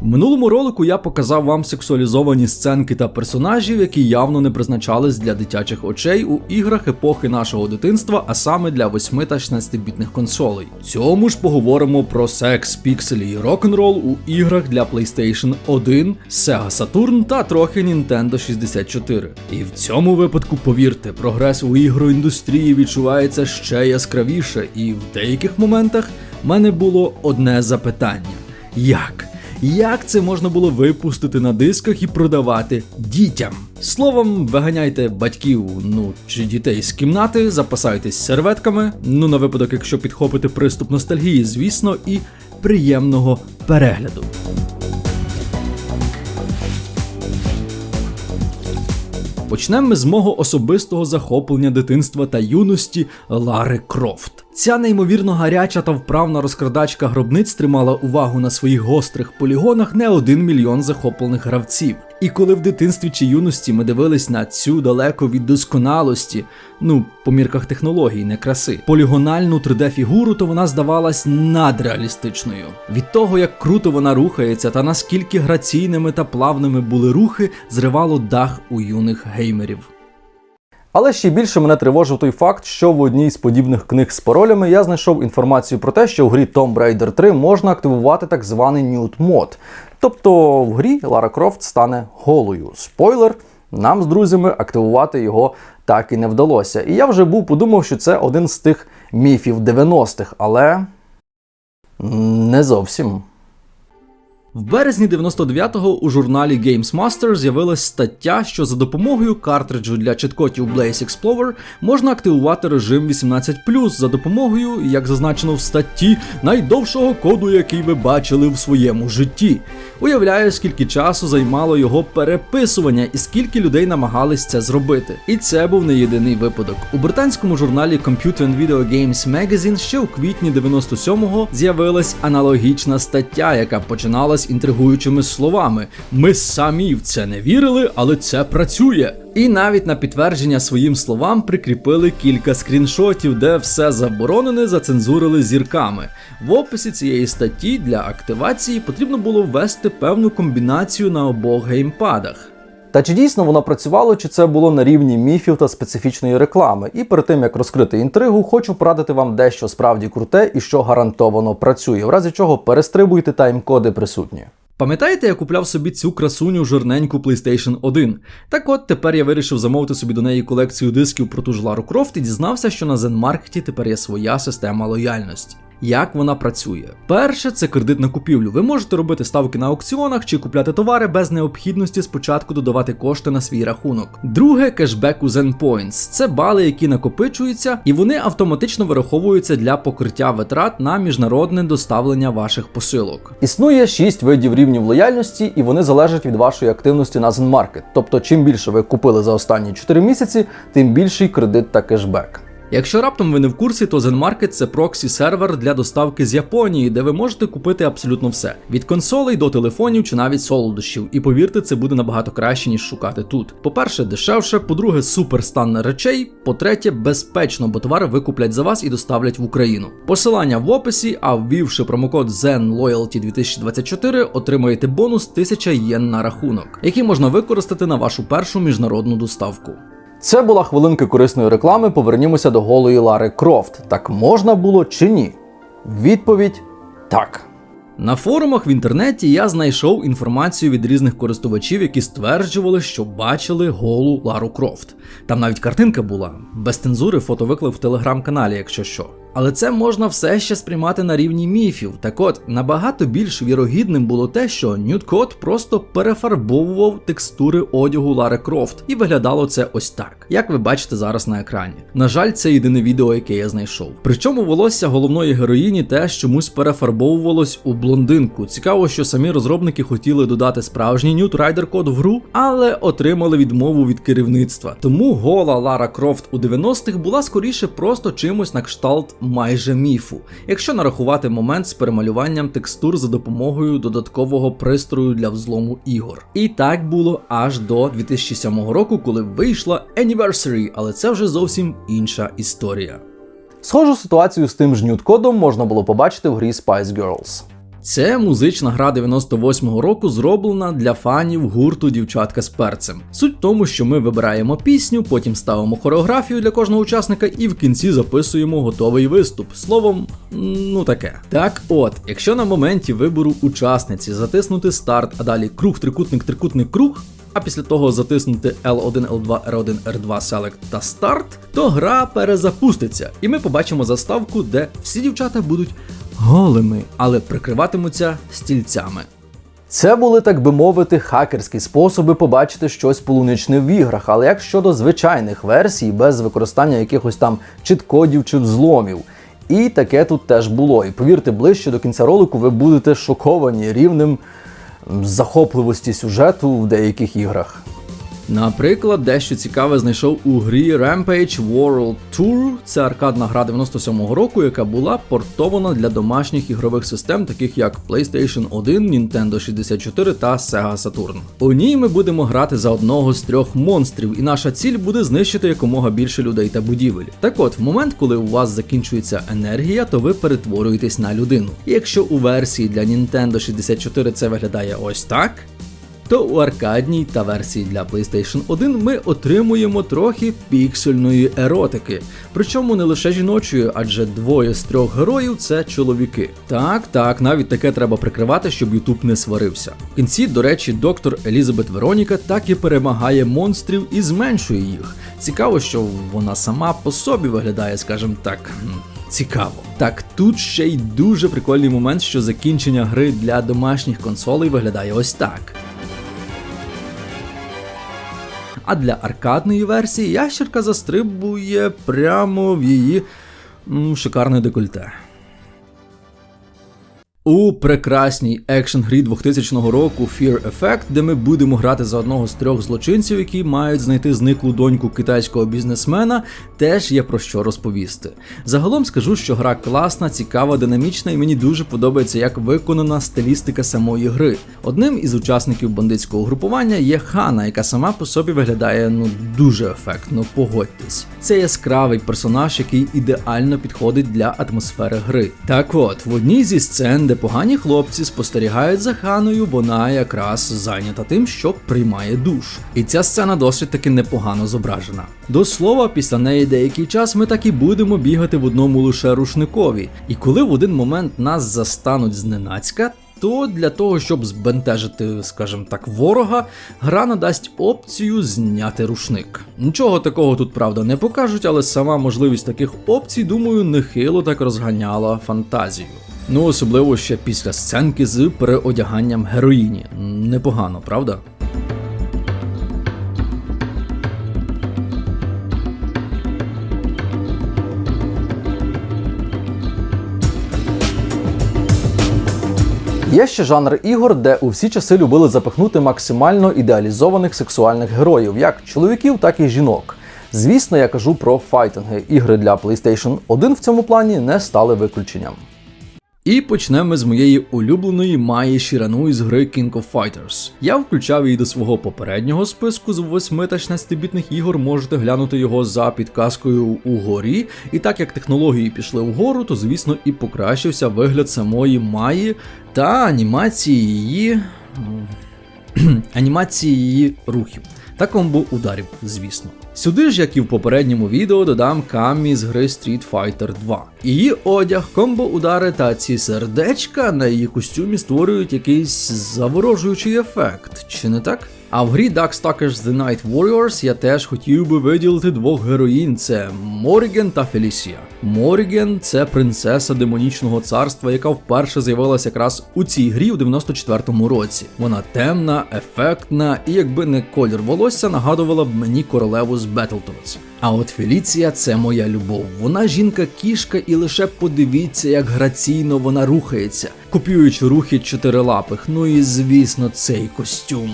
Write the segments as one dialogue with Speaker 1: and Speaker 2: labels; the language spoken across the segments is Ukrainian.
Speaker 1: В минулому ролику я показав вам сексуалізовані сценки та персонажів, які явно не призначались для дитячих очей у іграх епохи нашого дитинства, а саме для 8 та 16-бітних консолей. Цьому ж поговоримо про секс, пікселі і рок-н-рол у іграх для PlayStation 1, Sega Saturn та трохи Nintendo 64. І в цьому випадку, повірте, прогрес у ігроіндустрії відчувається ще яскравіше, і в деяких моментах в мене було одне запитання: як? Як це можна було випустити на дисках і продавати дітям? Словом, виганяйте батьків, ну чи дітей з кімнати, запасайтесь серветками, ну на випадок, якщо підхопити приступ ностальгії, звісно, і приємного перегляду. Почнемо ми з мого особистого захоплення дитинства та юності Лари Крофт. Ця неймовірно гаряча та вправна розкрадачка гробниць тримала увагу на своїх гострих полігонах не один мільйон захоплених гравців. І коли в дитинстві чи юності ми дивились на цю далеко від досконалості, ну по мірках технологій, не краси, полігональну 3D-фігуру, то вона здавалась надреалістичною. Від того, як круто вона рухається, та наскільки граційними та плавними були рухи, зривало дах у юних геймерів.
Speaker 2: Але ще більше мене тривожив той факт, що в одній з подібних книг з паролями я знайшов інформацію про те, що в грі Tomb Raider 3 можна активувати так званий Nude мод. Тобто в грі Лара Крофт стане голою. Спойлер, нам з друзями активувати його так і не вдалося. І я вже був подумав, що це один з тих міфів 90-х, але не зовсім.
Speaker 1: В березні 99-го у журналі Games Master з'явилась стаття, що за допомогою картриджу для чіткотів Blaze Explorer можна активувати режим 18+, за допомогою, як зазначено в статті, найдовшого коду, який ви бачили в своєму житті. Уявляю, скільки часу займало його переписування і скільки людей намагались це зробити. І це був не єдиний випадок. У британському журналі Computer and Video Games Magazine ще у квітні 97-го з'явилась аналогічна стаття, яка починалась інтригуючими словами: Ми самі в це не вірили, але це працює. І навіть на підтвердження своїм словам прикріпили кілька скріншотів, де все заборонене зацензурили зірками. В описі цієї статті для активації потрібно було ввести певну комбінацію на обох геймпадах.
Speaker 2: Та чи дійсно воно працювало, чи це було на рівні міфів та специфічної реклами? І перед тим як розкрити інтригу, хочу порадити вам дещо справді круте і що гарантовано працює, в разі чого перестрибуйте тайм-коди присутні.
Speaker 1: Пам'ятаєте, я купляв собі цю красуню жирненьку PlayStation 1? Так от тепер я вирішив замовити собі до неї колекцію дисків про ту ж Лару Крофт і дізнався, що на Zen тепер є своя система лояльності. Як вона працює? Перше, це кредит на купівлю. Ви можете робити ставки на аукціонах чи купляти товари без необхідності спочатку додавати кошти на свій рахунок. Друге кешбек у Zen Points. Це бали, які накопичуються, і вони автоматично вираховуються для покриття витрат на міжнародне доставлення ваших посилок.
Speaker 2: Існує 6 видів рівнів лояльності, і вони залежать від вашої активності на Zenmarket. Тобто, чим більше ви купили за останні 4 місяці, тим більший кредит та кешбек.
Speaker 1: Якщо раптом ви не в курсі, то ZenMarket – це проксі сервер для доставки з Японії, де ви можете купити абсолютно все: від консолей до телефонів чи навіть солодощів. І повірте, це буде набагато краще, ніж шукати тут. По-перше, дешевше, по-друге, супер стан речей. По-третє, безпечно, бо товари викуплять за вас і доставлять в Україну. Посилання в описі, а ввівши промокод ZenLoyalty 2024, отримаєте бонус 1000 єн на рахунок, який можна використати на вашу першу міжнародну доставку.
Speaker 2: Це була хвилинка корисної реклами. Повернімося до голої Лари Крофт. Так можна було чи ні? Відповідь так.
Speaker 1: На форумах в інтернеті я знайшов інформацію від різних користувачів, які стверджували, що бачили голу Лару Крофт. Там навіть картинка була без цензури фотовиклик в телеграм-каналі, якщо що. Але це можна все ще сприймати на рівні міфів. Так от набагато більш вірогідним було те, що Нюткот просто перефарбовував текстури одягу Лари Крофт, і виглядало це ось так, як ви бачите зараз на екрані. На жаль, це єдине відео, яке я знайшов. Причому волосся головної героїні теж чомусь перефарбовувалось у блондинку. Цікаво, що самі розробники хотіли додати справжній Нют Райдер код в гру, але отримали відмову від керівництва. Тому гола Лара Крофт у 90-х була скоріше просто чимось на кшталт майже міфу, якщо нарахувати момент з перемалюванням текстур за допомогою додаткового пристрою для взлому ігор. І так було аж до 2007 року, коли вийшла Anniversary, але це вже зовсім інша історія.
Speaker 2: Схожу ситуацію з тим ж нюд-кодом можна було побачити в грі Spice Girls.
Speaker 1: Це музична гра 98-го року, зроблена для фанів гурту Дівчатка з перцем. Суть в тому, що ми вибираємо пісню, потім ставимо хореографію для кожного учасника і в кінці записуємо готовий виступ. Словом, ну таке. Так от, якщо на моменті вибору учасниці затиснути старт, а далі круг, трикутник, трикутник, круг. А після того затиснути L1, L2, R1, R2 Select та Start, то гра перезапуститься, і ми побачимо заставку, де всі дівчата будуть голими, але прикриватимуться стільцями.
Speaker 2: Це були, так би мовити, хакерські способи побачити щось полуничне в іграх. Але як щодо звичайних версій, без використання якихось там чіткодів чи взломів. І таке тут теж було. І повірте, ближче до кінця ролику ви будете шоковані рівнем захопливості сюжету в деяких іграх.
Speaker 1: Наприклад, дещо цікаве знайшов у грі Rampage World Tour. Це аркадна гра 97-го року, яка була портована для домашніх ігрових систем, таких як PlayStation 1, Nintendo 64 та Sega Saturn. У ній ми будемо грати за одного з трьох монстрів, і наша ціль буде знищити якомога більше людей та будівель. Так от, в момент, коли у вас закінчується енергія, то ви перетворюєтесь на людину. І якщо у версії для Nintendo 64 це виглядає ось так то у аркадній та версії для PlayStation 1 ми отримуємо трохи піксельної еротики. Причому не лише жіночої, адже двоє з трьох героїв це чоловіки. Так, так, навіть таке треба прикривати, щоб YouTube не сварився. В кінці, до речі, доктор Елізабет Вероніка так і перемагає монстрів і зменшує їх. Цікаво, що вона сама по собі виглядає, скажімо так. Цікаво. Так, тут ще й дуже прикольний момент, що закінчення гри для домашніх консолей виглядає ось так. А для аркадної версії ящерка застрибує прямо в її м, шикарне декольте. У прекрасній екшн грі 2000 року Fear Effect, де ми будемо грати за одного з трьох злочинців, які мають знайти зниклу доньку китайського бізнесмена, теж є про що розповісти. Загалом скажу, що гра класна, цікава, динамічна, і мені дуже подобається, як виконана стилістика самої гри. Одним із учасників бандитського групування є Хана, яка сама по собі виглядає ну дуже ефектно, погодьтесь. Це яскравий персонаж, який ідеально підходить для атмосфери гри. Так от, в одній зі сцен, де погані хлопці спостерігають за Ханою, вона якраз зайнята тим, що приймає душ. І ця сцена досить таки непогано зображена. До слова, після неї деякий час ми так і будемо бігати в одному лише рушникові. І коли в один момент нас застануть зненацька, то для того, щоб збентежити, скажімо так, ворога, гра надасть опцію зняти рушник. Нічого такого тут правда не покажуть, але сама можливість таких опцій, думаю, нехило так розганяла фантазію. Ну, особливо ще після сценки з переодяганням героїні. Непогано, правда?
Speaker 2: Є ще жанр ігор, де у всі часи любили запихнути максимально ідеалізованих сексуальних героїв, як чоловіків, так і жінок. Звісно, я кажу про файтинги. Ігри для PlayStation 1 в цьому плані не стали виключенням.
Speaker 1: І почнемо з моєї улюбленої Маї Шірану із гри King of Fighters. Я включав її до свого попереднього списку з 8 та 16-бітних ігор. Можете глянути його за підказкою угорі. І так як технології пішли вгору, то звісно і покращився вигляд самої Маї та анімації її. анімації її рухів та комбо ударів, звісно. Сюди ж, як і в попередньому відео, додам Камі з гри Street Fighter 2. Її одяг, комбо удари та ці сердечка на її костюмі створюють якийсь заворожуючий ефект, чи не так? А в грі Darkstalkers The Night Warriors я теж хотів би виділити двох героїнь: це Моріген та Фелісія. Моріген це принцеса демонічного царства, яка вперше з'явилася якраз у цій грі у 94-му році. Вона темна, ефектна і, якби не колір волосся, нагадувала б мені королеву з Battletoads. А от Феліція це моя любов. Вона жінка-кішка, і лише подивіться, як граційно вона рухається, копіюючи рухи чотирилапих. Ну і звісно, цей костюм.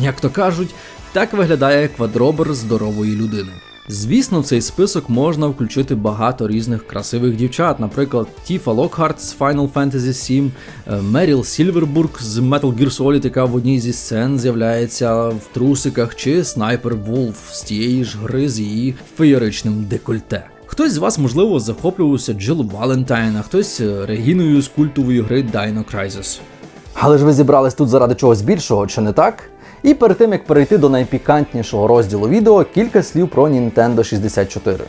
Speaker 1: Як то кажуть, так виглядає квадробер здорової людини. Звісно, в цей список можна включити багато різних красивих дівчат, наприклад, Тіфа Локхарт з Final Fantasy VII, е, Меріл Сільвербург з Metal Gear Solid, яка в одній зі сцен з'являється в трусиках, чи Снайпер Вулф з тієї ж гри з її феєричним декольте. Хтось з вас, можливо, захоплювався Джил Валентайн, а хтось е, Регіною з культової гри Dino Crisis.
Speaker 2: Але ж ви зібрались тут заради чогось більшого, чи не так? І перед тим як перейти до найпікантнішого розділу відео, кілька слів про Nintendo 64.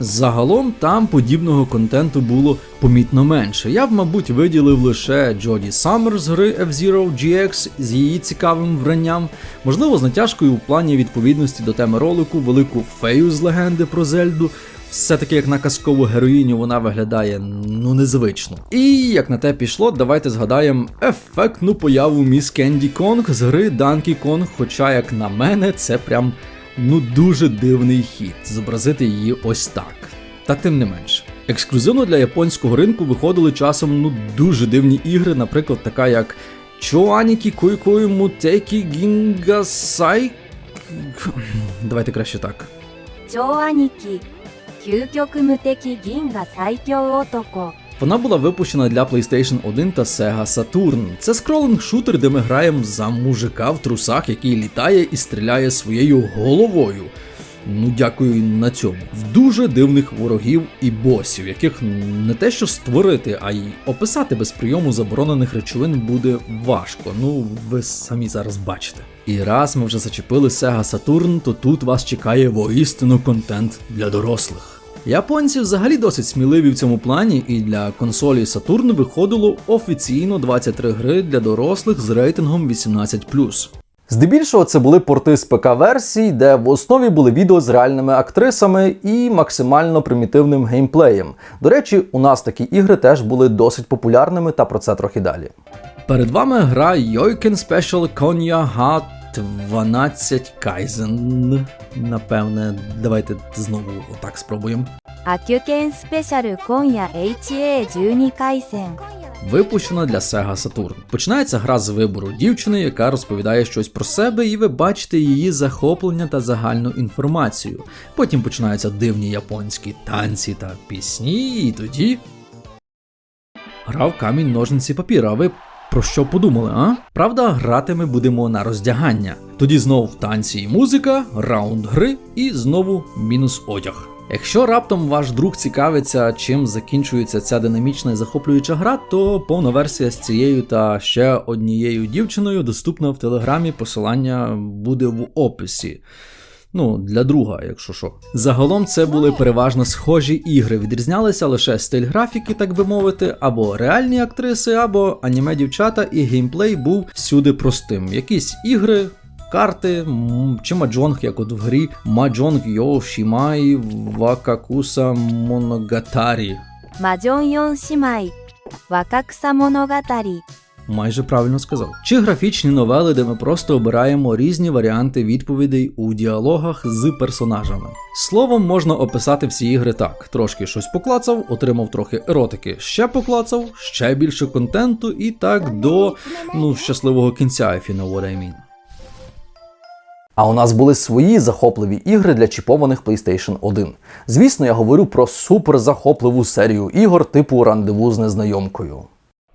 Speaker 1: Загалом там подібного контенту було помітно менше. Я б, мабуть, виділив лише Джоді Саммер з гри F-Zero GX з її цікавим вранням, можливо, з натяжкою у плані відповідності до теми ролику, велику фею з легенди про Зельду. Все-таки, як на казкову героїню, вона виглядає ну незвично. І як на те пішло, давайте згадаємо ефектну появу міс Кенді Конг з гри Данкі Конг. Хоча, як на мене, це прям ну дуже дивний хід зобразити її ось так. Та тим не менше. Ексклюзивно для японського ринку виходили часом ну дуже дивні ігри, наприклад, така як Чоанікі Койкою Мутекі Гінгасай. Давайте краще так.
Speaker 3: Чоанікі 究极无敌银河最强男
Speaker 1: Вона була випущена для PlayStation 1 та Sega Saturn. Це скролинг-шутер, де ми граємо за мужика в трусах, який літає і стріляє своєю головою. Ну, дякую і на цьому. В дуже дивних ворогів і босів, яких не те що створити, а й описати без прийому заборонених речовин буде важко. Ну, ви самі зараз бачите. І раз ми вже зачепили Sega Saturn, то тут вас чекає воістину контент для дорослих. Японці взагалі досить сміливі в цьому плані, і для консолі Saturn виходило офіційно 23 гри для дорослих з рейтингом 18+.
Speaker 2: Здебільшого це були порти з ПК-версій, де в основі були відео з реальними актрисами і максимально примітивним геймплеєм. До речі, у нас такі ігри теж були досить популярними, та про це трохи далі.
Speaker 1: Перед вами гра Yoiken Special Konya Ga 12 кайзен, напевне. Давайте знову отак спробуємо.
Speaker 3: Акюкен спешаль коня HA12 кайзен.
Speaker 1: Випущена для Sega Saturn. Починається гра з вибору дівчини, яка розповідає щось про себе, і ви бачите її захоплення та загальну інформацію. Потім починаються дивні японські танці та пісні, і тоді. Грав камінь ножниці папір, а ви про що подумали, а? Правда, грати ми будемо на роздягання. Тоді знов танці і музика, раунд гри і знову мінус одяг. Якщо раптом ваш друг цікавиться, чим закінчується ця динамічна і захоплююча гра, то повна версія з цією та ще однією дівчиною доступна в телеграмі. Посилання буде в описі. Ну, для друга, якщо що. Загалом це були переважно схожі ігри, відрізнялися лише стиль графіки, так би мовити, або реальні актриси, або аніме дівчата, і геймплей був всюди простим. Якісь ігри. Карти чи маджонг, як от в грі Маджонг Йо Шімай Вакакуса Моногатарі.
Speaker 3: Маджон Йо Шімай Вакакуса Моногатарі.
Speaker 1: Майже правильно сказав. Чи графічні новели, де ми просто обираємо різні варіанти відповідей у діалогах з персонажами. Словом, можна описати всі ігри так: трошки щось поклацав, отримав трохи еротики, ще поклацав, ще більше контенту, і так до ну щасливого кінця, if you know what I mean.
Speaker 2: А у нас були свої захопливі ігри для чіпованих PlayStation 1. Звісно, я говорю про суперзахопливу серію ігор типу рандеву з незнайомкою.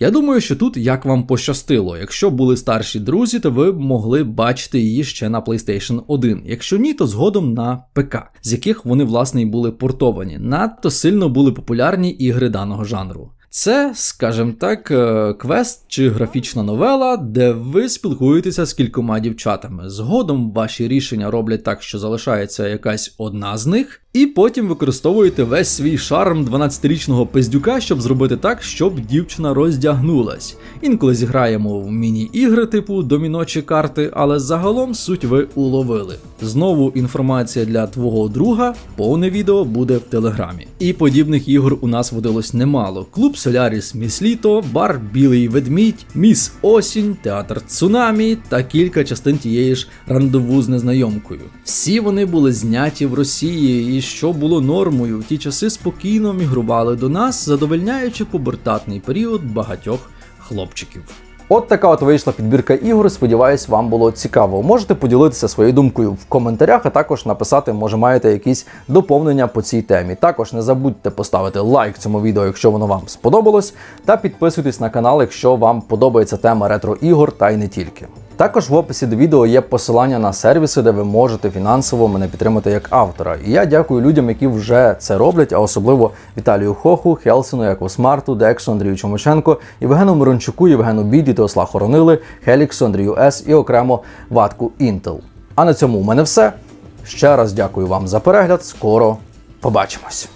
Speaker 1: Я думаю, що тут як вам пощастило. Якщо були старші друзі, то ви могли бачити її ще на PlayStation 1. Якщо ні, то згодом на ПК, з яких вони власне і були портовані. Надто сильно були популярні ігри даного жанру. Це, скажімо так, е, квест чи графічна новела, де ви спілкуєтеся з кількома дівчатами. Згодом ваші рішення роблять так, що залишається якась одна з них, і потім використовуєте весь свій шарм 12-річного пиздюка, щоб зробити так, щоб дівчина роздягнулась. Інколи зіграємо в міні-ігри типу доміно чи карти, але загалом суть ви уловили. Знову інформація для твого друга, повне відео буде в телеграмі. І подібних ігор у нас водилось немало: клуб Соляріс Міс Літо, бар Білий Ведмідь, Міс Осінь, театр Цунамі та кілька частин тієї ж рандеву з незнайомкою. Всі вони були зняті в Росії, і що було нормою, в ті часи спокійно мігрували до нас, задовольняючи пубертатний період багатьох хлопчиків.
Speaker 2: От така от вийшла підбірка ігор. Сподіваюсь, вам було цікаво. Можете поділитися своєю думкою в коментарях, а також написати, може маєте якісь доповнення по цій темі. Також не забудьте поставити лайк цьому відео, якщо воно вам сподобалось, та підписуйтесь на канал, якщо вам подобається тема ретро ігор та й не тільки.
Speaker 1: Також в описі до відео є посилання на сервіси, де ви можете фінансово мене підтримати як автора. І я дякую людям, які вже це роблять, а особливо Віталію Хоху, Хелсину, Якосмарту, Дексу, Андрію Чомаченко, Євгену Мирончуку, Євгену Біді, Теосла Хоронили, Хеліксу, Андрію С і окремо Ватку Intel. А на цьому у мене все. Ще раз дякую вам за перегляд. Скоро побачимось.